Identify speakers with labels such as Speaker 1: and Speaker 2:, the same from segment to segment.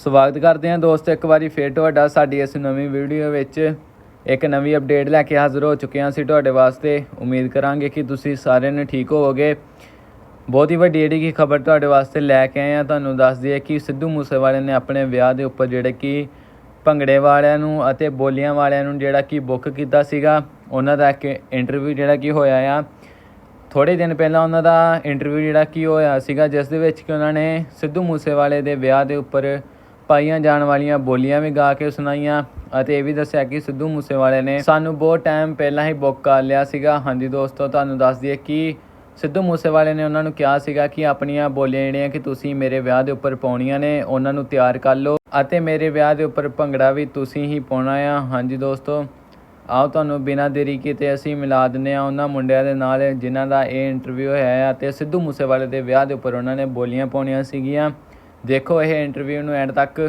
Speaker 1: ਸਵਾਗਤ ਕਰਦੇ ਹਾਂ ਦੋਸਤੋ, ਇੱਕ ਵਾਰੀ ਫੇਰ ਤੁਹਾਡਾ ਸਾਡੀ ਇਸ ਨਵੀਂ ਵੀਡੀਓ ਵਿੱਚ। ਇੱਕ ਨਵੀਂ ਅਪਡੇਟ ਲੈ ਕੇ ਹਾਜ਼ਰ ਹੋ ਚੁੱਕੇ ਹਾਂ ਅਸੀਂ ਤੁਹਾਡੇ ਵਾਸਤੇ। ਉਮੀਦ ਕਰਾਂਗੇ ਕਿ ਤੁਸੀਂ ਸਾਰਿਆਂ ਨੇ ਠੀਕ ਹੋਵੋਗੇ। ਬਹੁਤ ਹੀ ਵੱਡੀ ਜਿਹੜੀ ਕਿ ਖਬਰ ਤੁਹਾਡੇ ਵਾਸਤੇ ਲੈ ਕੇ ਆਏ ਹਾਂ। ਤੁਹਾਨੂੰ ਦੱਸ ਦਈਏ ਕਿ ਸਿੱਧੂ ਮੂਸੇਵਾਲੇ ਨੇ ਆਪਣੇ ਵਿਆਹ ਦੇ ਉੱਪਰ ਜਿਹੜੇ ਕਿ ਭੰਗੜੇ ਵਾਲਿਆਂ ਨੂੰ ਅਤੇ ਬੋਲੀਆਂ ਵਾਲਿਆਂ ਨੂੰ ਜਿਹੜਾ ਕਿ ਬੁੱਕ ਕੀਤਾ ਸੀਗਾ। ਉਹਨਾਂ ਦਾ ਇੱਕ ਇੰਟਰਵਿਊ ਜਿਹੜਾ ਕਿ ਹੋਇਆ ਆ। ਥੋੜੇ ਦਿਨ ਪਹਿਲਾਂ ਉਹਨਾਂ ਦਾ ਇੰਟਰਵਿਊ ਜਿਹੜਾ ਕਿ ਹੋਇਆ ਸੀਗਾ, ਜਿਸ ਦੇ ਵਿੱਚ ਕਿ ਉਹਨਾਂ ਨੇ ਸਿੱਧੂ ਮੂਸੇਵਾਲੇ ਦੇ ਵਿਆਹ ਦੇ ਉੱਪਰ ਪਾਈਆਂ ਜਾਣ ਵਾਲੀਆਂ ਬੋਲੀਆਂ ਵੀ ਗਾ ਕੇ ਸੁਣਾਈਆਂ ਅਤੇ ਇਹ ਵੀ ਦੱਸਿਆ ਕਿ ਸਿੱਧੂ ਮੂਸੇਵਾਲੇ ਨੇ ਸਾਨੂੰ ਬਹੁਤ ਟਾਈਮ ਪਹਿਲਾਂ ਹੀ ਬੁੱਕ ਕਰ ਲਿਆ ਸੀਗਾ। ਹਾਂਜੀ ਦੋਸਤੋ, ਤੁਹਾਨੂੰ ਦੱਸ ਦਈਏ ਕਿ ਸਿੱਧੂ ਮੂਸੇਵਾਲੇ ਨੇ ਉਹਨਾਂ ਨੂੰ ਕਿਹਾ ਸੀਗਾ ਕਿ ਆਪਣੀਆਂ ਬੋਲੀਆਂ ਜਿਹੜੀਆਂ ਕਿ ਤੁਸੀਂ ਮੇਰੇ ਵਿਆਹ ਦੇ ਉੱਪਰ ਪਾਉਣੀਆਂ ਨੇ, ਉਹਨਾਂ ਨੂੰ ਤਿਆਰ ਕਰ ਲਓ ਅਤੇ ਮੇਰੇ ਵਿਆਹ ਦੇ ਉੱਪਰ ਭੰਗੜਾ ਵੀ ਤੁਸੀਂ ਹੀ ਪਾਉਣਾ ਆ। ਹਾਂਜੀ ਦੋਸਤੋ, ਆਓ ਤੁਹਾਨੂੰ ਬਿਨਾਂ ਦੇਰੀ ਕੀਤੇ ਅਸੀਂ ਮਿਲਾ ਦਿੰਦੇ ਆ ਉਹਨਾਂ ਮੁੰਡਿਆਂ ਦੇ ਨਾਲ ਜਿਨ੍ਹਾਂ ਦਾ ਇਹ ਇੰਟਰਵਿਊ ਹੈ ਅਤੇ ਸਿੱਧੂ ਮੂਸੇਵਾਲੇ ਦੇ ਵਿਆਹ ਦੇ ਉੱਪਰ ਉਹਨਾਂ ਨੇ ਬੋਲੀਆਂ ਪਾਉਣੀਆਂ ਸੀਗੀਆਂ। ਦੇਖੋ ਇਹ ਇੰਟਰਵਿਊ ਨੂੰ ਐਂਡ ਤੱਕ।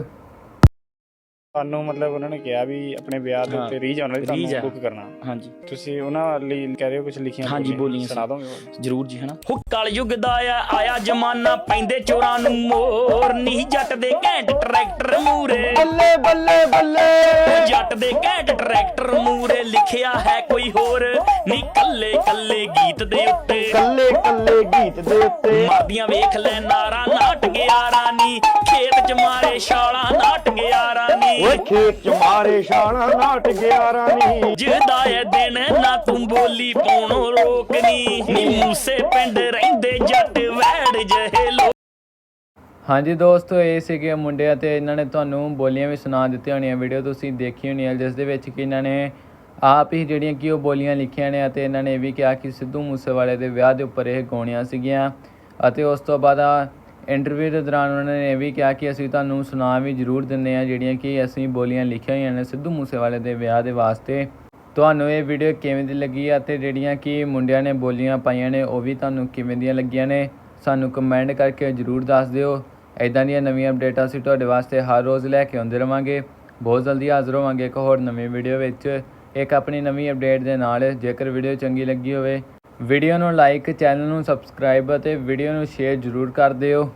Speaker 2: ਤੁਹਾਨੂੰ ਮਤਲਬ ਉਹਨਾਂ ਨੇ ਕਿਹਾ ਵੀ ਆਪਣੇ ਵਿਆਹ ਦੇ ਉੱਤੇ ਰੀਜ ਆਉਣ ਵਾਲੀ
Speaker 3: ਰੀਝ
Speaker 2: ਤੁਹਾਨੂੰ। ਬੁੱਕ ਕਰਨਾ।
Speaker 3: ਹਾਂਜੀ।
Speaker 2: ਤੁਸੀਂ ਉਹਨਾਂ ਲਈ ਕਹਿ ਰਹੇ ਹੋ ਕੁਝ ਲਿਖੀਆਂ
Speaker 3: ਹਾਂਜੀ, ਬੋਲੀਆਂ
Speaker 2: ਸੁਣਾ ਦੋਗੇ
Speaker 3: ਜਰੂਰ ਜੀ ਹਨਾ। ਹੋ ਕਲਯੁਗ ਦਾ ਆ ਆਇਆ ਜਮਾਨਾ ਪੈਂਦੇ ਚੋਰਾਂ ਨੂੰ ਮੋਰ ਨਹੀਂ ਜੱਟ ਦੇ ਘੈਂਟ ਟਰੈਕਟਰ ਮੂਰੇ
Speaker 2: ਬੱਲੇ ਬੱਲੇ ਬੱਲੇ।
Speaker 3: ਜੱਟ ਦੇ ਘੈਂਟ ਟਰੈਕਟਰ ਮੂਰੇ ਲਿਖਿਆ ਹੈ ਕੋਈ ਹੋਰ। ਨਹੀਂ ਕੱਲੇ ਕੱਲੇ ਗੀਤ ਦੇ ਉੱਤੇ।
Speaker 2: ਕੱਲੇ ਕੱਲੇ ਗੀਤ ਦੇ ਉੱਤੇ।
Speaker 3: ਮਾਦੀਆਂ ਵੇਖ ਲੈ ਨਾਰਾ ਰਾਨੀ ਖੇਤ ਚ ਮਾਰੇ ਛਾਲਾਂ ਨਾਟ ਗਿਆ ਰਾਨੀ
Speaker 2: ਓਏ ਖੇਤ ਚ ਮਾਰੇ ਛਾਣਾ ਨਾਟ ਗਿਆ ਰਾਣੀ।
Speaker 3: ਜਿਹਦਾ ਇਹ ਦਿਨ ਨਾ ਤੂੰ ਬੋਲੀ ਪਾਉਣੋਂ ਰੋਕਨੀ ਨੀ ਮੂਸੇ ਪਿੰਡ ਰਹਿੰਦੇ ਜੱਟ ਵੈੜ ਜਿਹੇ ਲੋਕ।
Speaker 1: ਹਾਂਜੀ ਦੋਸਤੋ ਇਹ ਸੀਗੇ ਮੁੰਡੇ ਅਤੇ ਇਹਨਾਂ ਨੇ ਤੁਹਾਨੂੰ ਬੋਲੀਆਂ ਵੀ ਸੁਣਾ ਦਿੱਤੀਆਂ ਹੋਣੀਆਂ। ਵੀਡੀਓ ਤੁਸੀਂ ਦੇਖੀ ਹੋਣੀ ਹੈ ਜਿਸ ਦੇ ਵਿੱਚ ਕਿ ਇਹਨਾਂ ਨੇ ਆਪ ਹੀ ਜਿਹੜੀਆਂ ਕਿ ਉਹ ਬੋਲੀਆਂ ਲਿਖੀਆਂ ਨੇ ਅਤੇ ਇਹਨਾਂ ਨੇ ਇਹ ਵੀ ਕਿਹਾ ਕਿ ਸਿੱਧੂ ਮੂਸੇਵਾਲੇ ਦੇ ਵਿਆਹ ਦੇ ਉੱਪਰ ਇਹ ਗਾਉਣੀਆਂ ਸੀਗੀਆਂ ਅਤੇ ਉਸ ਤੋਂ ਬਾਅਦ ਆ ਇੰਟਰਵਿਊ ਦੇ ਦੌਰਾਨ ਉਹਨਾਂ ਨੇ ਇਹ ਵੀ ਕਿਹਾ ਕਿ ਅਸੀਂ ਤੁਹਾਨੂੰ ਸੁਣਾ ਵੀ ਜ਼ਰੂਰ ਦਿੰਦੇ ਆ ਜਿਹੜੀਆਂ ਕਿ ਅਸੀਂ ਬੋਲੀਆਂ ਲਿਖੀਆਂ ਹੋਈਆਂ ਨੇ ਸਿੱਧੂ ਮੂਸੇਵਾਲੇ ਦੇ ਵਿਆਹ ਦੇ ਵਾਸਤੇ। ਤੁਹਾਨੂੰ ਇਹ ਵੀਡੀਓ ਕਿਵੇਂ ਦੀ ਲੱਗੀ ਆ ਤੇ ਜਿਹੜੀਆਂ ਕਿ ਮੁੰਡਿਆਂ ਨੇ ਬੋਲੀਆਂ ਪਾਈਆਂ ਨੇ, ਉਹ ਵੀ ਤੁਹਾਨੂੰ ਕਿਵੇਂ ਦੀਆਂ ਲੱਗੀਆਂ ਨੇ? ਸਾਨੂੰ ਕਮੈਂਟ ਕਰਕੇ ਜਰੂਰ ਦੱਸ ਦਿਓ। ਐਦਾਂ ਦੀਆਂ ਨਵੀਆਂ ਅਪਡੇਟਾਂ ਅਸੀਂ ਤੁਹਾਡੇ ਵਾਸਤੇ ਹਰ ਰੋਜ਼ ਲੈ ਕੇ ਆਉਂਦੇ ਰਵਾਂਗੇ। ਬਹੁਤ ਜਲਦੀ ਹਾਜ਼ਰ ਹੋਵਾਂਗੇ ਇੱਕ ਹੋਰ ਨਵੀਂ ਵੀਡੀਓ ਵਿੱਚ। ਇੱਕ ਆਪਣੀ ਨਵੀਂ ਅਪਡੇਟ ਦੇ ਨਾਲ ਜੇਕਰ ਵੀਡੀਓ ਚੰਗੀ ਲੱਗੀ ਹੋਵੇ ਵੀਡੀਓ ਨੂੰ ਲਾਈਕ ਚੈਨਲ ਨੂੰ ਸਬਸਕ੍ਰਾਈਬ ਅਤੇ ਵੀਡੀਓ ਨੂੰ ਸ਼ੇਅਰ ਜਰੂਰ ਕਰ ਦਿਓ।